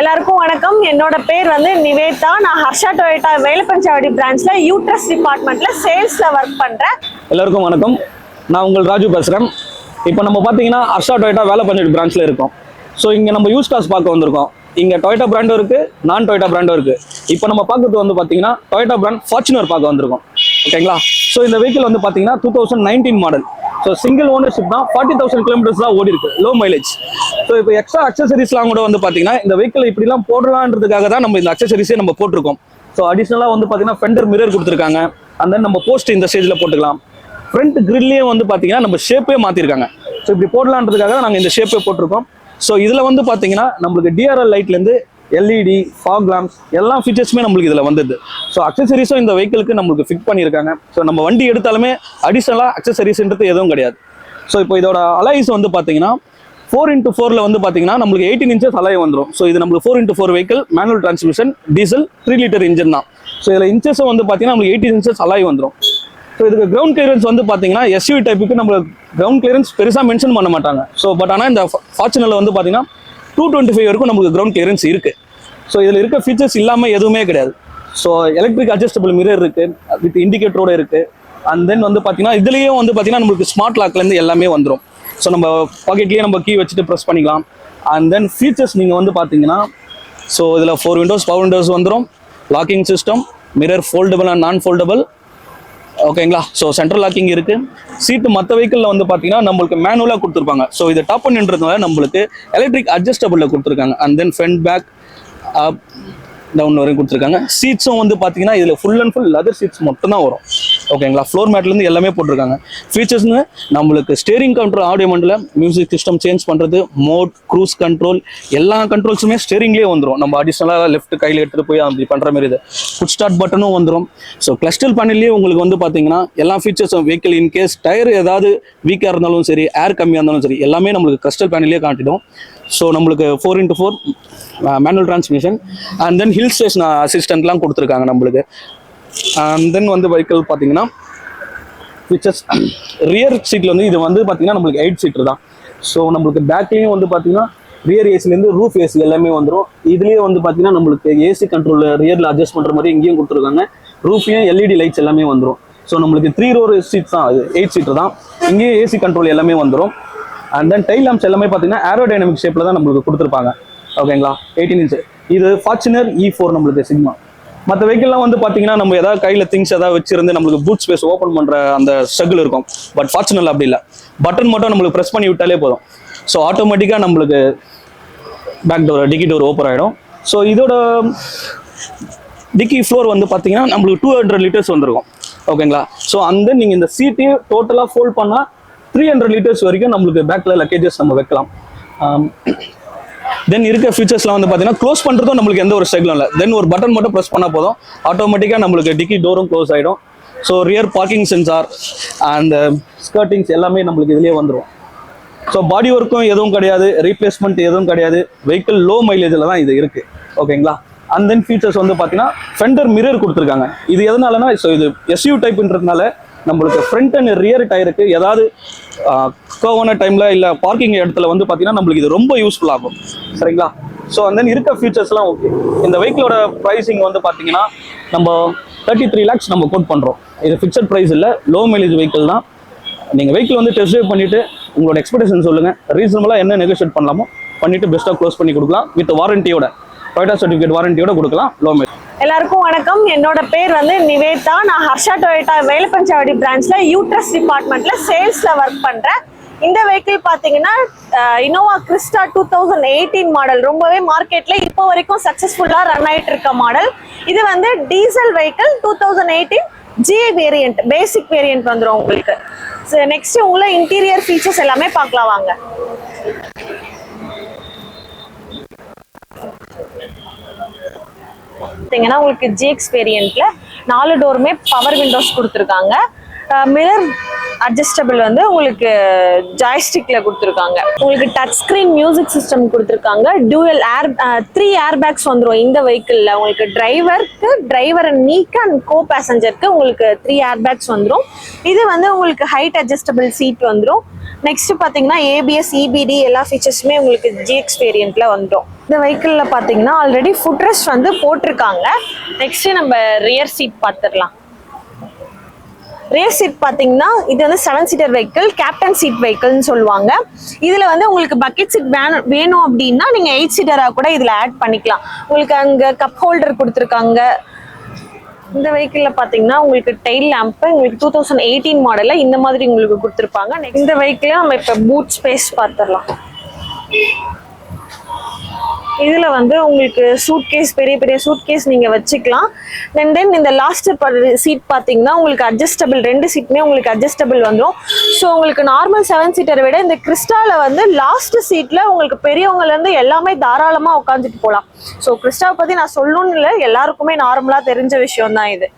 எல்லாருக்கும் வணக்கம். என்னோட பேர் வந்து நிவேதா. நான் ஹர்ஷா டொயேட்டா வேலப்பஞ்சாவடி பிரான்ச்ல யூட்ரஸ் டிபார்ட்மெண்ட்ல சேல்ஸ்ல ஒர்க் பண்றேன். எல்லாருக்கும் வணக்கம். நான் உங்கள் ராஜு பேசுகிறேன் இப்போ நம்ம பார்த்தீங்கன்னா ஹர்ஷா டொயேட்டா வேலை பிரான்ச்ல இருக்கோம். ஸோ இங்கே நம்ம யூஸ் காஸ் பார்க்க வந்திருக்கோம். இங்கே டொயோட்டா பிராண்டும் இருக்குது நான் டொயோட்டா பிராண்டும் இருக்குது இப்போ நம்ம பார்க்கறது வந்து பார்த்தீங்கன்னா டொயோட்டா பிராண்ட் ஃபார்ச்சுனர் பார்க்க வந்திருக்கோம். ஓகேங்களா ஸோ இந்த வெஹிக்கிள் வந்து பார்த்தீங்கன்னா two thousand nineteen model so single ownership தான் ஃபார்ட்டி தௌசண்ட் கிலோமீட்டர்ஸ் தான் ஓடி இருக்கு லோ மைலேஜ் ஸோ இப்போ எக்ஸ்ட்ரா அக்சசரிஸ்லாம் கூட வந்து பார்த்தீங்கன்னா இந்த வெஹிக்கிள் இப்படிலாம் போடலான்றதுக்காக தான் நம்ம இந்த அக்சசரிஸே நம்ம போட்டிருக்கோம். ஸோ அடிஷ்னலாக வந்து பார்த்தீங்கன்னா ஃபெண்டர் மிரர் கொடுத்துருக்காங்க. அந்த நம்ம போஸ்ட் இந்த ஸ்டேஜில் போட்டுக்கலாம். ஃப்ரண்ட் கிரில்லையும் வந்து பார்த்தீங்கன்னா நம்ம ஷேப்பே மாற்றிருக்காங்க ஸோ இப்படி போடலான்றதுக்காக நாங்கள் இந்த ஷேப்பே போட்டிருக்கோம். ஸோ இதில் வந்து பார்த்தீங்கன்னா நம்மளுக்கு டிஆர்எல் லைட்லேருந்து எல்இடி ஃபாக் லாம்ப்ஸ் எல்லா ஃபீச்சர்ஸுமே நம்மளுக்கு இதில் வந்தது. ஸோ அக்சசரிஸும் இந்த வெஹிக்கிளுக்கு நம்மளுக்கு ஃபிட் பண்ணியிருக்காங்க. ஸோ நம்ம வண்டி எடுத்தாலுமே அடிஷ்னலாக அக்சசரிஸ்ன்றது எதுவும் கிடையாது. ஸோ இப்போ இதோட அலைஸ் வந்து பார்த்தீங்கன்னா ஃபோர் இன்ட்டு ஃபோரில் வந்து பார்த்தீங்கன்னா நம்மளுக்கு எயிட்டின் இன்ச்சஸ் அலைய வந்துடும் ஸோ இது நம்மளுக்கு four into four vehicle manual transmission diesel three litre engine தான். ஸோ இதில் இன்ச்சஸும் வந்து பார்த்தீங்கன்னா நம்மளுக்கு எயிட்டின் இன்ச்சஸ் அலாய் வந்துடும் ஸோ இதுக்கு கிரவுண்ட் கிளியரன்ஸ் வந்து பார்த்தீங்கன்னா எஸ்யூ டைப்புக்கு நம்மளுக்கு கிரவுண்ட் கிளியரன்ஸ் பெருசாக மென்ஷன் பண்ண மாட்டாங்க. ஸோ பட் ஆனால் இந்த ஃபார்ச்சுனரில் வந்து பார்த்தீங்கன்னா டூ டுவெண்ட்டி ஃபைவ் வரைக்கும் நமக்கு கிரவுண்ட் கிளியரன்ஸ் இருக்குது ஸோ இதில் இருக்க ஃபீச்சர்ஸ் இல்லாமல் எதுவுமே கிடையாது. ஸோ எலக்ட்ரிக் அட்ஜஸ்டபிள் மிரர் இருக்குது வித் இண்டிகேட்டரோட இருக்குது அண்ட் தென் வந்து பார்த்தீங்கன்னா இதுலேயும் வந்து பார்த்தீங்கன்னா நம்மளுக்கு ஸ்மார்ட் லாக்லேருந்து எல்லாமே வந்துடும் ஸோ நம்ம பாக்கெட்லேயே நம்ம கீ வச்சுட்டு ப்ரெஸ் பண்ணிக்கலாம். அண்ட் தென் ஃபீச்சர்ஸ் நீங்கள் வந்து பார்த்தீங்கன்னா ஸோ இதில் ஃபோர் விண்டோஸ் பவர் விண்டோஸ் வந்துடும் locking system mirror foldable and non foldable ஓகேங்களா? ஸோ சென்ட்ரல் லாக்கிங் இருக்கு. சீட்டு மற்ற வெஹிக்கிளில் வந்து பார்த்தீங்கன்னா நம்மளுக்கு மேனுவலாக கொடுத்துருப்பாங்க. ஸோ இது டாப் பண்ணுன்றதுனால நம்மளுக்கு எலக்ட்ரிக் அட்ஜஸ்டபிளில் கொடுத்துருக்காங்க. And then front back up down வரையும் கொடுத்துருக்காங்க. சீட்ஸும் வந்து பார்த்தீங்கன்னா இதில் full and full leather seats மட்டும் தான் வரும். ஓகேங்களா? ஃப்ளோர் மேட்லேருந்து எல்லாமே போட்டிருக்காங்க. ஃபீச்சர்ஸ்னு நம்மளுக்கு ஸ்டேரிங் கண்ட்ரோல் ஆடியோ மண்டில் மியூசிக் சிஸ்டம் சேஞ்ச் பண்ணுறது மோட் க்ரூஸ் கண்ட்ரோல் எல்லா கண்ட்ரோல்ஸுமே ஸ்டேரிங்லேயே வந்துடும் நம்ம அடிஷ்னலாக லெஃப்ட் கையில் எடுத்துகிட்டு போய் அப்படி பண்ணுற மாதிரி இது. ஃபுட் ஸ்டார்ட் பட்டனும் வந்துடும் ஸோ கிளஸ்டல் பேனல்லேயே உங்களுக்கு வந்து பார்த்தீங்கன்னா எல்லா ஃபீச்சர்ஸும் வெஹிக்கிள் இன்கேஸ் டயர் ஏதாவது வீக்காக இருந்தாலும் சரி ஏர் கம்மியாக இருந்தாலும் சரி எல்லாமே நம்மளுக்கு கிறிஸ்டல் பேனல்லே காட்டிடும். ஸோ நம்மளுக்கு four into four manual transmission and then hill station அசிஸ்டன்ட்லாம் கொடுத்துருக்காங்க நம்மளுக்கு. அண்ட் தென் வந்து வெஹிக்கிள் பார்த்தீங்கன்னா ஃபீச்சர்ஸ் ரியர் சீட்டில் வந்து இது வந்து பார்த்தீங்கன்னா நம்மளுக்கு எயிட் சீட்டர் தான். ஸோ நம்மளுக்கு பேக்லேயும் வந்து பார்த்தீங்கன்னா ரியர் ஏசிலேருந்து ரூஃப் ஏசி எல்லாமே வந்துடும் இதுலேயே வந்து பார்த்தீங்கன்னா நம்மளுக்கு ஏசி கண்ட்ரோல் ரியரில் அட்ஜஸ்ட் பண்ணுற மாதிரி இங்கேயும் கொடுத்துருக்காங்க. ரூஃபையும் எல்இடி லைட்ஸ் எல்லாமே வந்துடும் ஸோ நம்மளுக்கு த்ரீ ரோர் சீட் தான். அது எயிட் சீட்டர் தான். இங்கேயும் ஏசி கண்ட்ரோல் எல்லாமே வந்துடும் அண்ட் தென் டைல் லாம்ப்ஸ் எல்லாமே பார்த்தீங்கன்னா ஏரோடைனமிக் ஷேப்பில் தான் நம்மளுக்கு கொடுத்துருப்பாங்க. ஓகேங்களா எயிட்டீன் இன்ச்சு இது ஃபார்ச்சுனர் இ ஃபோர் நம்மளுக்கு சினிமா மற்ற வெஹிக்கிள்லாம் வந்து பார்த்தீங்கன்னா நம்ம ஏதாவது கையில் திங்ஸ் ஏதாவது வச்சிருந்து நம்மளுக்கு பூட் ஸ்பேஸ் ஓப்பன் பண்ணுற அந்த ஸ்ட்ரகிள் இருக்கும். பட் ஃபார்ச்சுனல் அப்படி இல்லை. பட்டன் மட்டும் நம்மளுக்கு ப்ரெஸ் பண்ணி விட்டாலே போதும். ஸோ ஆட்டோமேட்டிக்காக நம்மளுக்கு back door dicky door open ஆகிடும் ஸோ இதோட டிக்கி ஃப்ளோர் வந்து பார்த்தீங்கன்னா நம்மளுக்கு டூ ஹண்ட்ரட் லிட்டர்ஸ் வந்துருக்கும். ஓகேங்களா ஸோ அந்த நீங்கள் இந்த சீட்டையும் டோட்டலாக ஃபோல்ட் பண்ணால் த்ரீ ஹண்ட்ரட் லிட்டர்ஸ் வரைக்கும் நம்மளுக்கு பேக்கில் லக்கேஜஸ் நம்ம வைக்கலாம். Um, தென் இருக்க ஃபீச்சர்ஸ்லாம் வந்து பார்த்தீங்கன்னா க்ளோஸ் பண்ணுறதும் நம்மளுக்கு எந்த ஒரு ஸ்ட்ரகிளும் இல்லை. தென் ஒரு பட்டன் மட்டும் ப்ரெஸ் பண்ணால் போதும். ஆட்டோமேட்டிக்காக நம்மளுக்கு டிக்கி டோரும் க்ளோஸ் ஆகிடும் so rear parking sensor and skirtings எல்லாமே நம்மளுக்கு இதுலேயே வந்துடும் ஸோ பாடி ஒர்க்கும் எதுவும் கிடையாது. ரீப்ளேஸ்மெண்ட் எதுவும் கிடையாது. வெஹிக்கிள் லோ மைலேஜில் தான் இது இருக்குது ஓகேங்களா அண்ட் தென் ஃபீச்சர்ஸ் வந்து பார்த்தீங்கன்னா ஃபெண்டர் மிரர் கொடுத்துருக்காங்க. இது எதனாலனா ஸோ இது எஸ்யூ டைப்ன்றதுனால நம்மளுக்கு ஃப்ரண்ட் அண்ட் ரியர் டயருக்கு ஏதாவது கோவான டைமில் இல்லை பார்க்கிங் இடத்துல வந்து பார்த்தீங்கன்னா நம்மளுக்கு இது ரொம்ப யூஸ்ஃபுல் ஆகும். சரிங்களா? ஸோ அந்த இருக்க ஃபீச்சர்ஸ்லாம் ஓகே இந்த வெஹிக்கிளோட ப்ரைஸிங் வந்து பார்த்தீங்கன்னா நம்ம தேர்ட்டி த்ரீ லேக்ஸ் நம்ம கோட் பண்ணுறோம் இது ஃபிக்ஸட் ப்ரைஸ் இல்லை லோ மைலேஜ் வெஹிக்கிள் தான். நீங்கள் வெஹிக்கிள் வந்து டெஸ்ட் ட்ரைவ் பண்ணிவிட்டு உங்களோட எக்ஸ்பெக்டேஷன் சொல்லுங்கள் ரீசனபுளாக என்ன நெகோஷியேட் பண்ணலாமோ பண்ணிவிட்டு பெஸ்ட்டாக க்ளோஸ் பண்ணி கொடுக்கலாம். வித் வாரண்டியோட டொயோட்டா சர்டிஃபிகேட் வாரண்டியோட கொடுக்கலாம். லோ மைலேஜ் எல்லாருக்கும் வணக்கம். என்னோட பேர் வந்து நிவேதா. நான் ஹர்ஷா டொயோட்டா வேலப்பஞ்சாவடி பிரான்ச்ல யூட்ரஸ் டிபார்ட்மெண்ட்ல சேல்ஸ்ல ஒர்க் பண்றேன். இந்த வெஹிக்கிள் பாத்தீங்கன்னா Innova Crysta two thousand eighteen model ரொம்பவே மார்க்கெட்ல இப்போ வரைக்கும் சக்சஸ்ஃபுல்லா ரன் ஆயிட்டு இருக்க மாடல் இது வந்து diesel vehicle two thousand eighteen GA variant basic variant வந்துடும் உங்களுக்கு. நெக்ஸ்ட் உள்ள இன்டீரியர் ஃபீச்சர்ஸ் எல்லாமே பார்க்கலாம் வாங்க. பார்த்தீங்கன்னா உங்களுக்கு ஜிஎக்ஸ் வேரியண்ட்ல நாலு டோருமே பவர் விண்டோஸ் கொடுத்துருக்காங்க. மிரர் அட்ஜஸ்டபிள் வந்து உங்களுக்கு ஜாய்ஸ்டிக்ல கொடுத்துருக்காங்க. உங்களுக்கு டச் ஸ்கிரீன் மியூசிக் சிஸ்டம் கொடுத்துருக்காங்க. Dual air three air bags வந்துடும் இந்த வெஹிக்கிளில் உங்களுக்கு டிரைவருக்கு டிரைவர் அண்ட் நீக்கு அண்ட் கோ பேசஞ்சருக்கு உங்களுக்கு த்ரீ ஏர் பேக்ஸ் வந்துடும் இது வந்து உங்களுக்கு ஹைட் அட்ஜஸ்டபிள் சீட் வந்துடும் நெக்ஸ்ட் பார்த்தீங்கன்னா ஏபிஎஸ் இபிடி எல்லா ஃபீச்சர்ஸுமே உங்களுக்கு ஜிஎக்ஸ் வேரியண்ட்ல வந்துடும். இந்த வெஹிக்கிளில் பார்த்தீங்கன்னா ஆல்ரெடி ஃபுட் ரெஸ்ட் வந்து போட்டிருக்காங்க. நெக்ஸ்ட் நம்ம ரியர் சீட் பார்த்துடலாம் ரேஸ் சீட் பார்த்தீங்கன்னா இது வந்து seven seater vehicle captain seat வெஹிக்கிள்னு சொல்லுவாங்க. இதில் வந்து உங்களுக்கு பக்கெட் சீட் வேணும் வேணும் அப்படின்னா நீங்கள் எயிட் சீட்டராக கூட இதில் ஆட் பண்ணிக்கலாம். உங்களுக்கு அங்கே கப் ஹோல்டர் கொடுத்துருக்காங்க. இந்த வெஹிக்கிளில் பார்த்தீங்கன்னா உங்களுக்கு டெய்ல் லேம்ப்பு உங்களுக்கு டூ தௌசண்ட் எயிட்டீன் மாடலில் இந்த மாதிரி உங்களுக்கு கொடுத்துருப்பாங்க. இந்த வெஹிக்கிளில் நம்ம இப்போ பூட் ஸ்பேஸ் பார்த்துடலாம் இதில் வந்து உங்களுக்கு சூட் கேஸ் பெரிய பெரிய சூட் கேஸ் நீங்கள் வச்சுக்கலாம். அண்ட் தென் இந்த லாஸ்ட் சீட் பார்த்தீங்கன்னா உங்களுக்கு அட்ஜஸ்டபிள் ரெண்டு சீட்டுமே உங்களுக்கு அட்ஜஸ்டபிள் வந்துடும் ஸோ உங்களுக்கு நார்மல் செவன் சீட்டரை விட இந்த கிறிஸ்டாவில் வந்து லாஸ்ட் சீட்டில் உங்களுக்கு பெரியவங்கலேருந்து எல்லாமே தாராளமாக உட்காந்துட்டு போகலாம் ஸோ கிறிஸ்டாவை பற்றி நான் சொல்லணும்னு இல்லை எல்லாருக்குமே நார்மலாக தெரிஞ்ச விஷயம் தான் இது.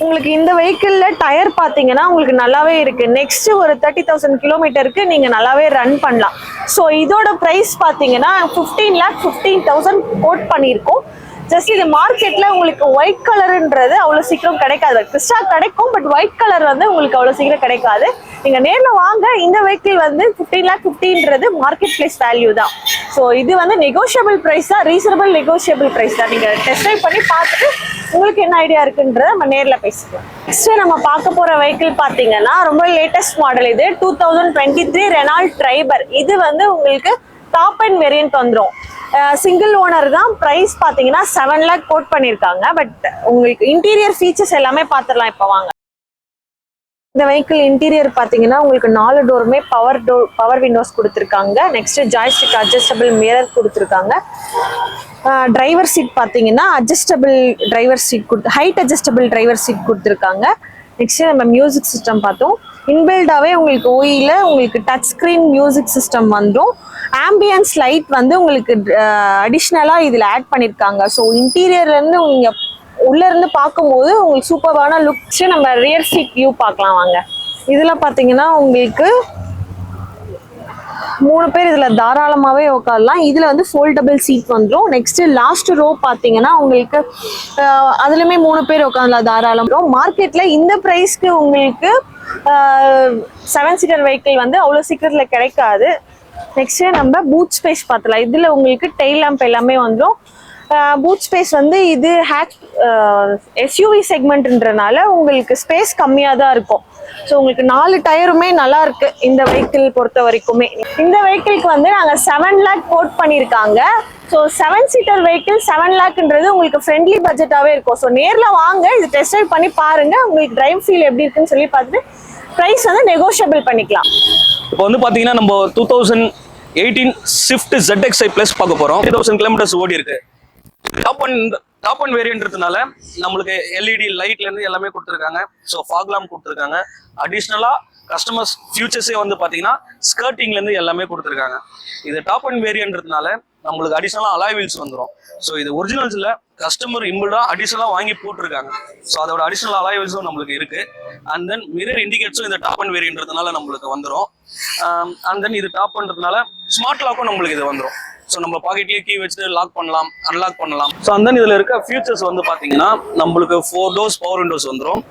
உங்களுக்கு இந்த வெஹிக்கிள்ல டயர் பாத்தீங்கன்னா உங்களுக்கு நல்லாவே இருக்கு. நெக்ஸ்ட் ஒரு தேர்ட்டி தௌசண்ட் கிலோமீட்டருக்கு நீங்க நல்லாவே ரன் பண்ணலாம். ஸோ இதோட ப்ரைஸ் பாத்தீங்கன்னா fifteen lakh fifteen thousand quote பண்ணியிருக்கோம். ஜஸ்ட் இது மார்க்கெட்ல உங்களுக்கு ஒயிட் கலருன்றது அவ்வளோ சீக்கிரம் கிடைக்காது. கிறிஸ்டா கிடைக்கும் பட் ஒயிட் கலர் வந்து உங்களுக்கு அவ்வளோ சீக்கிரம் கிடைக்காது. நீங்க நேரில் வாங்க இந்த வெஹிக்கிள் வந்து ஃபிஃப்டீன் லேக் ஃபிஃப்டின்றது மார்க்கெட் பிளேஸ் வேல்யூ தான். ஸோ இது வந்து நெகோஷியபிள் ப்ரைஸ் தான். ரீசனபிள் நெகோஷியபிள் ப்ரைஸ் தான். நீங்கள் டெஸ்ட் ட்ரைவ் பண்ணி பார்த்துட்டு உங்களுக்கு என்ன ஐடியா இருக்குன்றத நம்ம நேரில் பேசிக்கலாம். நெக்ஸ்ட்டு நம்ம பார்க்க போகிற வெஹிக்கிள் பார்த்தீங்கன்னா ரொம்ப லேட்டஸ்ட் மாடல் இது. Two thousand twenty three Renault Triber இது வந்து உங்களுக்கு டாப் அண்ட் வேரியன்ட் வந்துடும் சிங்கிள் ஓனர் தான். ப்ரைஸ் பார்த்தீங்கன்னா செவன் லேக் கோட் பண்ணியிருக்காங்க. பட் உங்களுக்கு இன்டீரியர் ஃபீச்சர்ஸ் எல்லாமே பார்த்துடலாம் இப்போ வாங்க. இந்த வெஹிக்கிள் இன்டீரியர் பார்த்தீங்கன்னா உங்களுக்கு நாலு டோருமே பவர் டோர் பவர் விண்டோஸ் கொடுத்துருக்காங்க. நெக்ஸ்ட் ஜாய்ஸ்டிக் அட்ஜஸ்டபிள் மிரர் கொடுத்துருக்காங்க. டிரைவர் சீட் பார்த்தீங்கன்னா அட்ஜஸ்டபிள் டிரைவர் சீட் கொடுத்து ஹைட் அட்ஜஸ்டபிள் டிரைவர் சீட் கொடுத்துருக்காங்க. நெக்ஸ்ட் நம்ம மியூசிக் சிஸ்டம் பார்த்தோம். இன்பில்டாகவே உங்களுக்கு ஓயில் உங்களுக்கு டச் ஸ்க்ரீன் மியூசிக் சிஸ்டம் வந்துடும் ஆம்பியன்ஸ் லைட் வந்து உங்களுக்கு அடிஷ்னலாக இதில் ஆட் பண்ணியிருக்காங்க ஸோ இன்டீரியர்லேருந்து நீங்கள் உள்ள இருந்து பார்க்கும்போது உங்களுக்கு சூப்பரான லுக்ஸ் நம்ம ரியர் சீட் வியூ பார்க்கலாம் வாங்க. இதில் பார்த்தீங்கன்னா உங்களுக்கு மூணு பேர் இதுல தாராளமாவே உட்காரலாம். இதுல வந்து ஃபோல்டபிள் சீட் வந்துடும். நெக்ஸ்ட் லாஸ்ட் ரோ பாத்தீங்கன்னா உங்களுக்கு அதுலயுமே மூணு பேர் உட்காரலாம் தாராளம். மார்க்கெட்ல இந்த பிரைஸ்க்கு உங்களுக்கு செவன் சீட்டர் வெஹிக்கிள் வந்து அவ்வளோ சீக்கிரத்தில் கிடைக்காது. நெக்ஸ்ட் நம்ம பூட் ஸ்பேஸ் பார்த்தலாம். இதுல உங்களுக்கு டெய்ல் லேம்ப் எல்லாமே வந்துடும். பூட் ஸ்பேஸ் வந்து இது ஹேக் எஸ்யூவி செக்மெண்ட்ன்றனால உங்களுக்கு ஸ்பேஸ் கம்மியாக தான் இருக்கும். ஸோ உங்களுக்கு நாலு டயருமே நல்லா இருக்கு இந்த வெஹிக்கிள் பொறுத்த வரைக்குமே. இந்த வெஹிக்கிள்க்கு வந்து நாங்கள் செவன் லேக் கோட் பண்ணியிருக்காங்க. So seven seater vehicle seven லேக்ன்றது உங்களுக்கு ஃப்ரெண்ட்லி பட்ஜெட்டாகவே இருக்கும். ஸோ நேரில் வாங்க இது டெஸ்ட் ட்ரைவ் பண்ணி பாருங்க. உங்களுக்கு டிரைவ் ஃபீல் எப்படி இருக்குன்னு சொல்லி பார்த்துட்டு ப்ரைஸ் வந்து நெகோஷியபிள் பண்ணிக்கலாம். இப்போ வந்து பார்த்தீங்கன்னா நம்ம two thousand eighteen Swift ZXi plus பார்க்க போகிறோம் த்ரீ தௌசண்ட் கிலோமீட்டர்ஸ் ஓடி இருக்கு டாப் ஒன் டாப் ஒன் வேரியன்றதுனால நம்மளுக்கு எல்இடி லைட்லேருந்து எல்லாமே கொடுத்துருக்காங்க. ஸோ ஃபாக்லாம் கொடுத்துருக்காங்க. அடிஷ்னலாக கஸ்டமர்ஸ் ஃபியூச்சர்ஸே வந்து பார்த்தீங்கன்னா ஸ்கர்ட்டிங்லேருந்து எல்லாமே கொடுத்துருக்காங்க. இது டாப் ஒன் வேரியன்றதுனால நம்மளுக்கு அடிஷ்னலாக அலாய் வீல்ஸ் வந்துடும் ஸோ இது ஒரிஜினல்ஸில் கஸ்டமர் இம்பிள்டாக அடிஷ்னலாக வாங்கி போட்டிருக்காங்க. ஸோ அதோட அடிஷ்னல் அலாய் வீல்ஸும் நம்மளுக்கு இருக்கு. அண்ட் தென் மிரர் இண்டிகேட்ஸும் இந்த டாப் அண்ட் வேரியன்றதுனால நம்மளுக்கு வந்துடும் அண்ட் um, தென் இது டாப் பண்ணுறதுனால ஸ்மார்ட் லாக்கும் நம்மளுக்கு இது வந்துடும் ஸோ நம்ம பாக்கெட்லேயே கீ வச்சுட்டு லாக் பண்ணலாம் அன்லாக் பண்ணலாம். ஸோ அந்த தென் இதில் இருக்க ஃபியூச்சர்ஸ் வந்து பார்த்தீங்கன்னா நம்மளுக்கு ஃபோர் டோர்ஸ் பவர் விண்டோஸ் வந்துடும்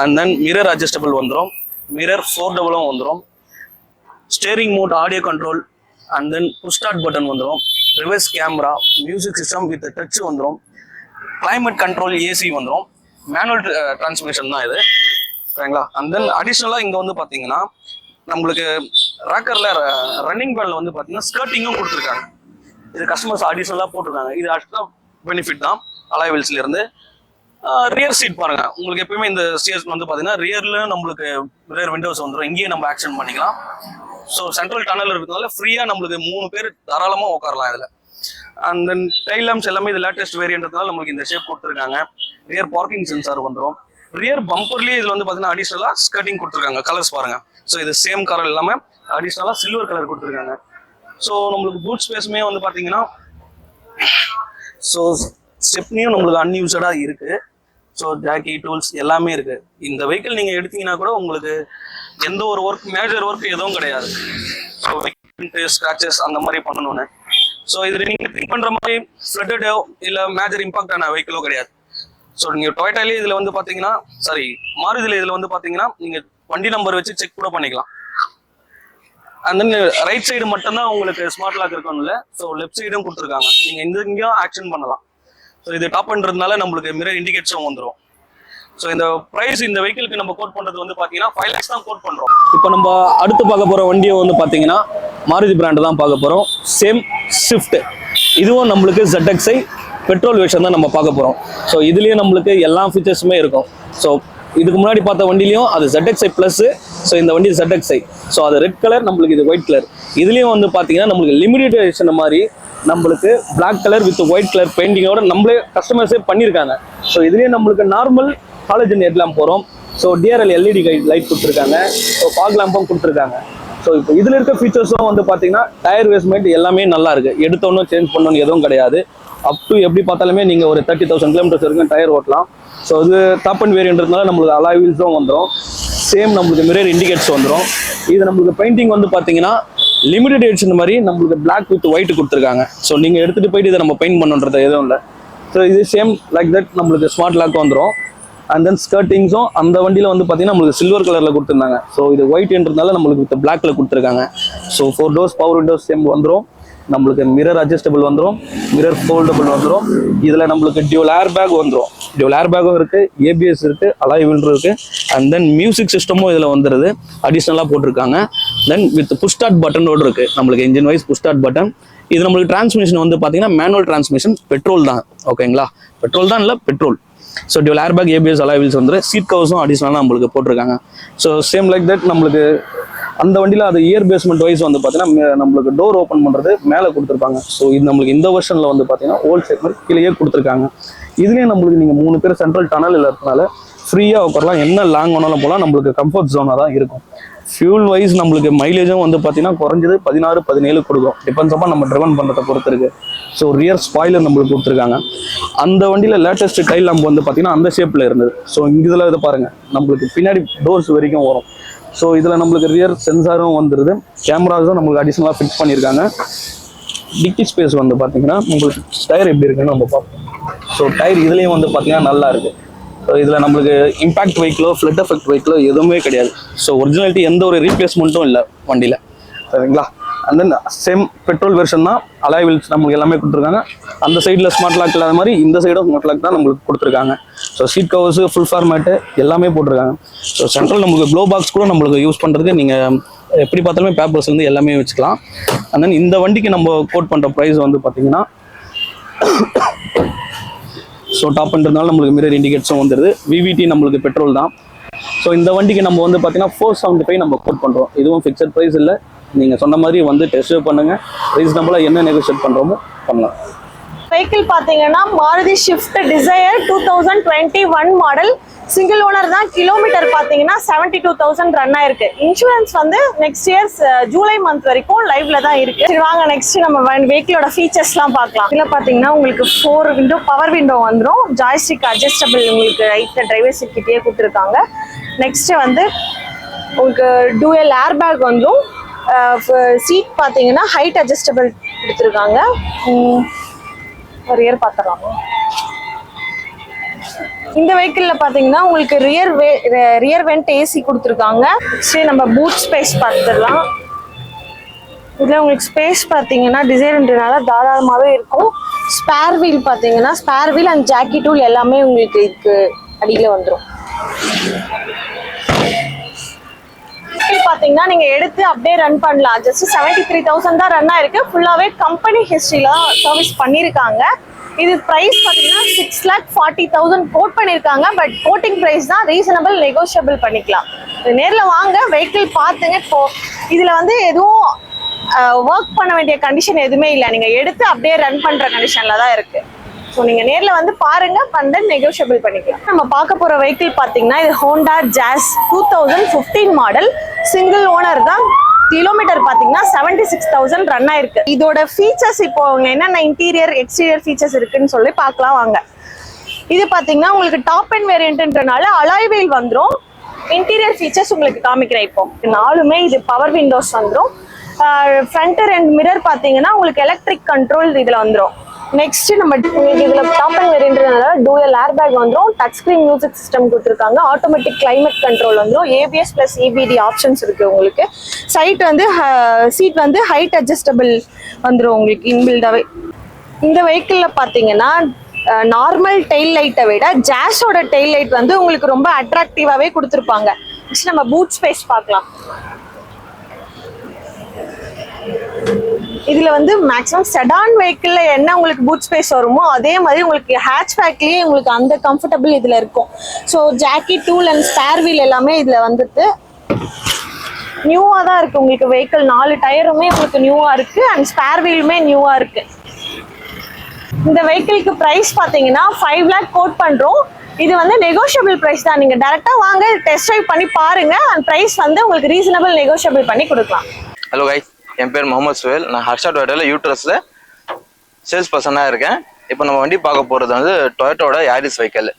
அண்ட் தென் மிரர் அட்ஜஸ்டபிள் வந்துடும் மிரர் ஃபோர் டபுளும் வந்துடும் steering mode audio control and then push start button வந்துடும் reverse camera music system with touch வந்துடும் கிளைமேட் கண்ட்ரோல் ஏசி வந்துடும் மேனுவல் டிரான்ஸ்மிஷன் தான் இது. ஓகேங்களா அண்ட் தென் அடிஷ்னலாக இங்கே வந்து பார்த்தீங்கன்னா நம்மளுக்கு ராக்கரில் ரன்னிங் பேடில் வந்து பார்த்தீங்கன்னா ஸ்கர்ட்டிங்கும் கொடுத்துருக்காங்க. இது கஸ்டமர்ஸ் அடிஷ்னலாக போட்டிருக்காங்க. இது ஆக்சுவலாக பெனிஃபிட் தான். அலாய்வெல்ஸ்ல இருந்து. ரியர் சீட் பாருங்க. உங்களுக்கு எப்பயுமே இந்த ஸ்டேஜ் வந்து பார்த்தீங்கன்னா ரியர்ல நம்மளுக்கு ரியர் விண்டோஸ் வந்துடும் இங்கேயே நம்ம ஆக்ஷன் பண்ணிக்கலாம். ஸோ சென்ட்ரல் டனல் இருக்கிறதுனால ஃப்ரீயாக நம்மளுக்கு மூணு பேர் தாராளமாக உட்காரலாம் இதில். அண்ட் தென் டைல் லேம்ப்ஸ் எல்லாமே இது லேட்டஸ்ட் வேரியன்றதுனால நம்மளுக்கு இந்த ஷேப் கொடுத்துருக்காங்க. ரியர் பார்க்கிங் சென்சார் வந்துடும் ரியர் பம்பர்லேயே இதில் வந்து பார்த்தீங்கன்னா அடிஷ்னலாக ஸ்கர்ட்டிங் கொடுத்துருக்காங்க. கலர்ஸ் பாருங்க. ஸோ இது சேம் கலர் இல்லாமல் அடிஷ்னலாக சில்வர் கலர் கொடுத்துருக்காங்க. ஸோ நம்மளுக்கு பூட் ஸ்பேஸுமே வந்து பார்த்தீங்கன்னா ஸோ ஸ்டெப்னியும் நம்மளுக்கு அன்யூஸடாக இருக்கு. ஸோ ஜாக்கி டூல்ஸ் எல்லாமே இருக்கு. இந்த வெஹிக்கிள் நீங்கள் எடுத்தீங்கன்னா கூட உங்களுக்கு எந்த ஒரு ஒர்க் மேஜர் ஒர்க் எதுவும் கிடையாது. ஸோ ஸ்க்ராச்சஸ் அந்த மாதிரி பண்ணணும்னு. ஸோ இது நீங்கள் திங்க் பண்ணுற மாதிரி ஃப்ளட்டடோ இல்லை மேஜர் இம்பாக்ட் ஆன வெஹிக்கிளோ கிடையாது. ஸோ நீங்கள் டொயட்டாலே இதில் வந்து பார்த்தீங்கன்னா சாரி மாருதில இதில் வந்து பார்த்தீங்கன்னா நீங்கள் வண்டி நம்பர் வச்சு செக் கூட பண்ணிக்கலாம். அண்ட் தென் ரைட் சைடு மட்டும்தான் உங்களுக்கு ஸ்மார்ட் லாக் இருக்கணும்ல. ஸோ லெஃப்ட் சைடும் கொடுத்துருக்காங்க. நீங்கள் இந்த இங்கேயும் ஆக்ஷன் பண்ணலாம். ஸோ இது டாப் பண்ணுறதுனால நம்மளுக்கு மிரர் இண்டிகேட்ஸும் வந்துடும் ஸோ இந்த ப்ரைஸ் இந்த வெஹிக்கிளுக்கு நம்ம கோட் பண்ணுறது வந்து பார்த்தீங்கன்னா ஃபைவ் லேக்ஸ் தான் கோட் பண்ணுறோம் இப்போ நம்ம அடுத்து பார்க்க போகிற வண்டியை வந்து பார்த்தீங்கன்னா மாருதி பிராண்டு தான் பார்க்க போகிறோம் சேம் ஷிஃப்ட் இதுவும் நம்மளுக்கு ஜெட்எக்ஸை பெட்ரோல் வேஷன் தான் நம்ம பார்க்க போகிறோம் ஸோ இதுலேயே நம்மளுக்கு எல்லா ஃபீச்சர்ஸுமே இருக்கும். ஸோ இதுக்கு முன்னாடி பார்த்த வண்டிலையும் அது ZXi ப்ளஸ் ஸோ இந்த வண்டி ZXi ஸோ அது ரெட் கலர் நம்மளுக்கு இது ஒயிட் கலர் இதுலேயும் வந்து பார்த்தீங்கன்னா நம்மளுக்கு லிமிடெட் எடிஷன் மாதிரி நம்மளுக்கு black colour with white colour பெயிண்டிங்கோட நம்மளே கஸ்டமர்ஸே பண்ணியிருக்காங்க. ஸோ இதுலேயே நம்மளுக்கு நார்மல் காலேஜ் ஹெட்லாம் போகிறோம் ஸோ டிஆர்எல் எல்இடி லைட் கொடுத்துருக்காங்க. ஸோ ஃபாக் லேம்பும் கொடுத்துருக்காங்க. ஸோ இப்போ இதில் இருக்க ஃபீச்சர்ஸும் வந்து பார்த்தீங்கன்னா டயர் வேஸ்ட்மெண்ட் எல்லாமே நல்லா இருக்கு. எடுத்தோன்னு சேஞ்ச் பண்ணணும் எதுவும் கிடையாது. அப் டு எப்படி பார்த்தாலுமே நீங்கள் ஒரு தேர்ட்டி தௌசண்ட் கிலோமீட்டர்ஸ் வரைக்கும் டயர் ஓட்டலாம். ஸோ இது டாப் அண்ட் வேரியன்றதுனால நம்மளுக்கு அலா வீல்ஸும் வந்துடும் சேம் நம்மளுக்கு மிரர் இண்டிகேட்ஸ் வந்துடும் இது நம்மளுக்கு பெயிண்டிங் வந்து பார்த்தீங்கன்னா லிமிடெட் எடிஷன் மாதிரி நம்மளுக்கு பிளாக் வித் ஒயிட் கொடுத்துருக்காங்க. ஸோ நீங்கள் எடுத்துகிட்டு போயிட்டு இதை நம்ம பெயிண்ட் பண்ணுன்றது எதுவும் இல்லை. ஸோ இது சேம் லைக் தட் நம்மளுக்கு ஸ்மார்ட் லாக் வந்துடும் அண்ட் தென் ஸ்கர்ட்டிங்ஸும் அந்த வண்டியில் வந்து பார்த்தீங்கன்னா நம்மளுக்கு சில்வர் கலரில் கொடுத்துருந்தாங்க. ஸோ இது ஒயிட்ன்றதுனால நம்மளுக்கு வித் பிளாக்ல கொடுத்துருக்காங்க. So four doors power windows same வந்துடும் நம்மளுக்கு மிரர் அட்ஜஸ்டபிள் வந்துடும் மிரர் ஃபோல்டபுள் வந்துடும் இதில் நம்மளுக்கு டியூல் ஏர் பேக் வந்துடும் டியூல் ஏர் பேக்கும் இருக்குது ஏபிஎஸ் இருக்குது அலாய் இருக்குது அண்ட் தென் மியூசிக் சிஸ்டமும் இதில் வந்துடுது அடிஷ்னலாக போட்டிருக்காங்க. தென் வித் புஷ் ஸ்டார்ட் பட்டனோடு இருக்குது நம்மளுக்கு engine wise push start button இது நம்மளுக்கு டிரான்ஸ்மிஷன் வந்து பார்த்தீங்கன்னா மேனுவல் டிரான்ஸ்மிஷன் பெட்ரோல் தான். ஓகேங்களா பெட்ரோல் தான் இல்லை petrol so dual air bag ABS alloy wheels வந்து சீட் கவர்ஸும் அடிஷ்னலாக நம்மளுக்கு போட்டிருக்காங்க. ஸோ சேம் லைக் தட் நம்மளுக்கு அந்த வண்டியில் அது இயர் பேஸ்மெண்ட் வைஸ் வந்து பார்த்தீங்கன்னா மே- நம்மளுக்கு டோர் ஓப்பன் பண்ணுறது மேலே கொடுத்துருப்பாங்க. ஸோ இது நம்மளுக்கு இந்த வருஷனில் வந்து பார்த்தீங்கன்னா ஓல்ட் செக்மெண்ட் கீழேயே கொடுத்துருக்காங்க. இதுலேயே நம்மளுக்கு நீங்கள் மூணு பேர் சென்ட்ரல் டனல் இருக்கிறதுனால ஃப்ரீயாக உட்காரலாம். என்ன லாங் வேணாலும் போகலாம் நம்மளுக்கு கம்ஃபர்ட் ஜோனாக தான் இருக்கும். ஃபியூல் வைஸ் நம்மளுக்கு மைலேஜும் வந்து பார்த்தீங்கன்னா குறைஞ்சது பதினாறு பதினேழு கொடுக்கும். டிபெண்ட்ஸ் அப்போ நம்ம ட்ரிவன் பண்ணுறதை பொறுத்து இருக்குது ஸோ ரியர் ஸ்பாயிலர் நம்மளுக்கு கொடுத்துருக்காங்க. அந்த வண்டியில் லேட்டஸ்ட் டைல் நம்ம வந்து பார்த்தீங்கன்னா அந்த ஷேப்பில் இருந்தது. ஸோ இதில் இதை பாருங்கள் நம்மளுக்கு பின்னாடி டோர்ஸ் வரைக்கும் வரும். ஸோ இதில் நம்மளுக்கு ரியர் சென்சாரும் வந்துருது. கேமராஸும் நம்மளுக்கு அடிஷ்னலாக ஃபிக்ஸ் பண்ணியிருக்காங்க. டிக்கி ஸ்பேஸ் வந்து பார்த்தீங்கன்னா உங்களுக்கு டயர் எப்படி இருக்குன்னு நம்ம பார்ப்போம். ஸோ டயர் இதுலேயும் வந்து பார்த்தீங்கன்னா நல்லா இருக்குது ஸோ இதில் நம்மளுக்கு இம்பாக்ட் வெஹிக்கிளோ ஃப்ளட் எஃபெக்ட் வெஹிக்கிளோ எதுவுமே கிடையாது. ஸோ ஒரிஜினாலிட்டி எந்த ஒரு ரீப்ளேஸ்மெண்ட்டும் இல்லை வண்டியில். சரிங்களா? And then same petrol version தான் அலாய் வீல்ஸ் நம்மளுக்கு எல்லாமே கொடுத்துருக்காங்க. அந்த சைடில் ஸ்மார்ட் லாக் இல்லாத மாதிரி இந்த சைடும் ஸ்மார்ட் லாக் தான் நம்மளுக்கு கொடுத்துருக்காங்க. So seat covers full format எல்லாமே போட்டிருக்காங்க. ஸோ சென்ட்ரல் நம்மளுக்கு க்ளோ பாக்ஸ் கூட நம்மளுக்கு யூஸ் பண்ணுறதுக்கு நீங்கள் எப்படி பார்த்தாலுமே பேப்பர்ஸ் வந்து எல்லாமே வச்சுக்கலாம். அண்ட் தென் இந்த வண்டிக்கு நம்ம கோட் பண்ணுற ப்ரைஸ் வந்து பார்த்தீங்கன்னா ஸோ டாப் பண்ணுறதுனால நம்மளுக்கு மிரர் இண்டிகேட்ஸும் வந்துடுது விவிடி நம்மளுக்கு பெட்ரோல் தான். ஸோ இந்த வண்டிக்கு நம்ம வந்து பார்த்தீங்கன்னா ஃபோர் செவன்ட்டி ஃபைவ் நம்ம கோட் பண்ணுறோம் இதுவும் ஃபிக்ஸட் ப்ரைஸ் இல்லை. நீங்கள் சொன்ன மாதிரி வந்து டெஸ்ட் பண்ணுங்க. ரீசனபிளாக என்ன நெகோஷியேட் பண்ணுறோமோ பண்ணலாம். வெஹிக்கிள் பார்த்தீங்கன்னா Maruti Swift Dzire two thousand twenty one model single owner தான். கிலோமீட்டர் பார்த்தீங்கன்னா செவன்டி டூ தௌசண்ட் ரன் ஆயிருக்கு. இன்சூரன்ஸ் வந்து நெக்ஸ்ட் இயர்ஸ் ஜூலை மந்த் வரைக்கும் லைவ்ல தான் இருக்கு. சரி வாங்க நெக்ஸ்ட் நம்ம வெஹிக்கிளோட ஃபீச்சர்ஸ்லாம் பார்க்கலாம். இதில் பார்த்தீங்கன்னா உங்களுக்கு ஃபோர் விண்டோ பவர் விண்டோ வந்துடும் ஜாய்ஸ்டிக் அட்ஜஸ்டபிள் உங்களுக்கு ரைட் டிரைவர் சீட் கிட்டேயே கொடுத்துருக்காங்க. நெக்ஸ்ட்டு வந்து உங்களுக்கு டூயல் ஏர் பேக் வந்துடும் சீட் பார்த்தீங்கன்னா ஹைட் அட்ஜஸ்டபிள் கொடுத்துருக்காங்க ஒரு இயர் பார்த்துடலாமா இந்த வெஹிக்கிளில் பார்த்தீங்கன்னா உங்களுக்கு rear way rear vent AC கொடுத்துருக்காங்க. சரி நம்ம பூட் ஸ்பேஸ் பார்த்துடலாம் இதில் உங்களுக்கு ஸ்பேஸ் பார்த்தீங்கன்னா டிசைன்ன்றனால தாராளமாகவே இருக்கும். ஸ்பேர் வீல் பார்த்தீங்கன்னா spare wheel and jack tool எல்லாமே உங்களுக்கு இதுக்கு அடியில் வந்துடும் பார்த்தீங்கன்னா நீங்க எடுத்து அப்படியே ரன் பண்ணலாம். ஜஸ்ட் செவன்டி த்ரீ தௌசண்ட் தான் ரன் ஆயிருக்கு. ஃபுல்லாவே கம்பெனி ஹிஸ்டரியில சர்வீஸ் பண்ணியிருக்காங்க இது ப்ரைஸ் பார்த்தீங்கன்னா six lakh forty thousand quote பண்ணியிருக்காங்க பட் கோட்டிங் ப்ரைஸ் தான் ரீசனபிள் நெகோஷியபிள் பண்ணிக்கலாம். நேரில் வாங்க வெஹிக்கிள் பார்த்துங்க இப்போ இதில் வந்து எதுவும் ஒர்க் பண்ண வேண்டிய கண்டிஷன் எதுவுமே இல்லை. நீங்கள் எடுத்து அப்படியே ரன் பண்ணுற கண்டிஷனில் தான் இருக்குது ஸோ நீங்கள் நேரில் வந்து பாருங்கள் பண்ண நெகோஷியபிள் பண்ணிக்கலாம். நம்ம பார்க்க போகிற வெஹிக்கிள் பார்த்தீங்கன்னா இது Honda Jazz two thousand fifteen model single owner தான். கிலோமீட்டர் பார்த்தீங்கன்னா செவன்டி சிக்ஸ் தௌசண்ட் ரன் ஆயிருக்கு. இதோட ஃபீச்சர்ஸ் இப்போ அவங்க என்னென்ன இன்டீரியர் எக்ஸ்டீரியர் ஃபீச்சர்ஸ் இருக்குன்னு சொல்லி பார்க்கலாம் வாங்க. இது பார்த்தீங்கன்னா உங்களுக்கு டாப் அண்ட் வேரியன்ட்ன்றனால அலாய் வந்துடும் இன்டீரியர் ஃபீச்சர்ஸ் உங்களுக்கு காமிக்கிறேன் இப்போ. நாலுமே இது பவர் விண்டோஸ் வந்துடும் ஃப்ரண்ட் ரெண்டு மிரர் பார்த்தீங்கன்னா உங்களுக்கு எலக்ட்ரிக் கண்ட்ரோல் இதில் வந்துடும் நெக்ஸ்ட் நம்ம உங்களுக்கு இதுல டாப் அண்ட் வேரியன்ட்னால டூயல் ஏர் பேக் வந்துடும் டச் ஸ்கிரீன் மியூசிக் சிஸ்டம் கொடுத்துருக்காங்க ஆட்டோமேட்டிக் கிளைமேட் கண்ட்ரோல் வந்துடும் ஏபிஎஸ் பிளஸ் இபிடி ஆப்ஷன்ஸ் இருக்கு உங்களுக்கு. சைட் வந்து சீட் வந்து ஹைட் அட்ஜஸ்டபிள் வந்துடும் உங்களுக்கு இன்பில்டாவே இந்த வெஹிக்கிளில் பார்த்தீங்கன்னா நார்மல் டெயில் லைட்டை விட ஜாஸோட டெயில் லைட் வந்து உங்களுக்கு ரொம்ப அட்ராக்டிவாகவே கொடுத்துருப்பாங்க. நெக்ஸ்ட் நம்ம பூட் ஸ்பேஸ் பார்க்கலாம். இதுல வந்து மேக்ஸிமம் செடான் வெஹிக்கிள்ல என்ன உங்களுக்கு பூட் ஸ்பேஸ் வருமோ அதே மாதிரி உங்களுக்கு ஹேட்ச் பேக்லயே உங்களுக்கு அந்த கம்ஃபர்டபுள் இதுல இருக்கும். So jack tool and spare wheel எல்லாமே இதுல வந்துட்டு நியூவா தான் இருக்கு உங்களுக்கு வெஹிக்கிள் நாலு டயருமே உங்களுக்கு நியூவா இருக்கு அண்ட் ஸ்பேர் வீலுமே நியூவா இருக்கு. இந்த வெஹிக்கிளுக்கு ப்ரைஸ் பார்த்தீங்கன்னா ஃபைவ் லேக் கோட் பண்ணுறோம் இது வந்து நெகோஷியபிள் ப்ரைஸ் தான். நீங்கள் டேரெக்டாக வாங்க டெஸ்ட் ட்ரைவ் பண்ணி பாருங்க அண்ட் ப்ரைஸ் வந்து உங்களுக்கு ரீசனபிள் நெகோஷியபிள் பண்ணி கொடுக்கலாம். ஹலோ கைஸ் என் பேர் முகமது சுவேல். நான் ஹர்ஷா டொயோட்டாவில் யூட்ரஸில் சேல்ஸ் பர்சனாக இருக்கேன். இப்போ நம்ம வண்டி பார்க்க போகிறது வந்து டொயட்டோட யாரிஸ் வெஹிக்கல்